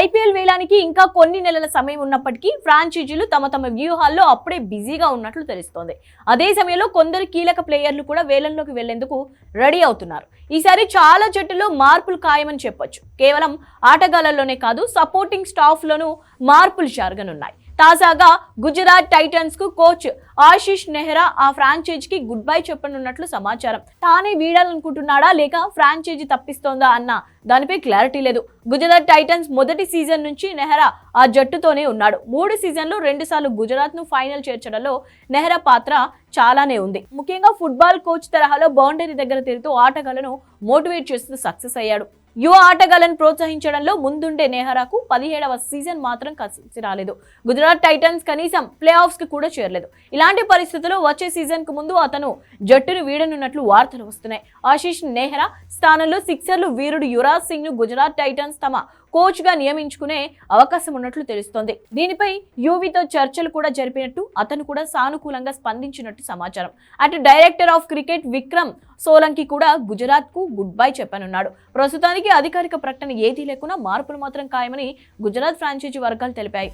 IPL వేయడానికి ఇంకా కొన్ని నెలల సమయం ఉన్నప్పటికీ ఫ్రాంచైజీలు తమ తమ వ్యూహాల్లో అప్పుడే బిజీగా ఉన్నట్లు తెలుస్తోంది. అదే సమయంలో కొందరు కీలక ప్లేయర్లు కూడా వేలంలోకి వెళ్ళేందుకు రెడీ అవుతున్నారు. ఈసారి చాలా జట్టులో మార్పులు ఖాయమని చెప్పొచ్చు. కేవలం ఆటగాళ్ళలోనే కాదు సపోర్టింగ్ స్టాఫ్లోనూ మార్పులు జరగనున్నాయి. తాజాగా గుజరాత్ టైటన్స్కు కోచ్ ఆశిష్ నెహ్రా ఆ ఫ్రాంచైజీకి గుడ్ బై చెప్పనున్నట్లు సమాచారం. తానే వీడాలనుకుంటున్నాడా లేక ఫ్రాంచైజీ తప్పిస్తోందా అన్న దానిపై క్లారిటీ లేదు. గుజరాత్ టైటన్స్ మొదటి సీజన్ నుంచి నెహ్రా ఆ జట్టుతోనే ఉన్నాడు. మూడు సీజన్లు రెండు సార్లు గుజరాత్ను ఫైనల్ చేర్చడంలో నెహ్రా పాత్ర చాలానే ఉంది. ముఖ్యంగా ఫుట్బాల్ కోచ్ తరహాలో బౌండరీ దగ్గర తిరుగుతూ ఆటగాళ్ళను మోటివేట్ చేస్తూ సక్సెస్ అయ్యాడు. యువ ఆటగాళ్ళను ప్రోత్సహించడంలో ముందుండే నెహ్రాకు పదిహేడవ సీజన్ మాత్రం కలిసి రాలేదు. గుజరాత్ టైటన్స్ కనీసం ప్లే ఆఫ్స్కి కూడా చేరలేదు. ఇలాంటి పరిస్థితుల్లో వచ్చే సీజన్కు ముందు అతను జట్టును వీడనున్నట్లు వార్తలు వస్తున్నాయి. ఆశీష్ నెహ్రా స్థానంలో సిక్సర్లు వీరుడు యువరాజ్ సింగ్ను గుజరాత్ టైటన్స్ తమ కోచ్గా నియమించుకునే అవకాశం ఉన్నట్లు తెలుస్తోంది. దీనిపై యువితో చర్చలు కూడా జరిపినట్టు అతను కూడా సానుకూలంగా స్పందించినట్టు సమాచారం. అటు director of cricket Vikram Solanki కూడా గుజరాత్కు గుడ్ బై చెప్పనున్నాడు. ప్రస్తుతానికి అధికారిక ప్రకటన ఏదీ లేకున్నా మార్పులు మాత్రం ఖాయమని గుజరాత్ ఫ్రాంచైజీ వర్గాలు తెలిపాయి.